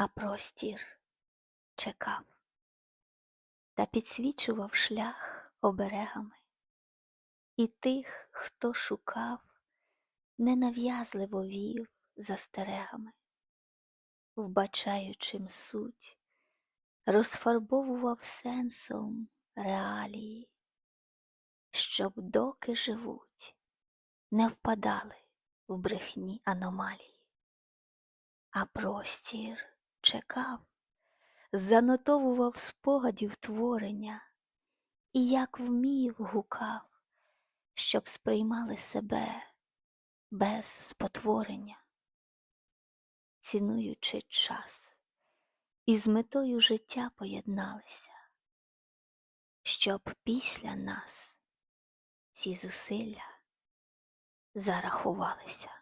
а простір чекав та підсвічував шлях оберегами, і тих, хто шукав, ненав'язливо вів застерегами, вбачаючим суть, розфарбовував сенсом реалії, щоб доки живуть, не впадали в брехні аномалії, а простір чекав, занотовував спогадів творення і як вмів гукав, щоб сприймали себе без спотворення, цінуючи час і з метою життя поєдналися, щоб після нас ці зусилля зарахувалися.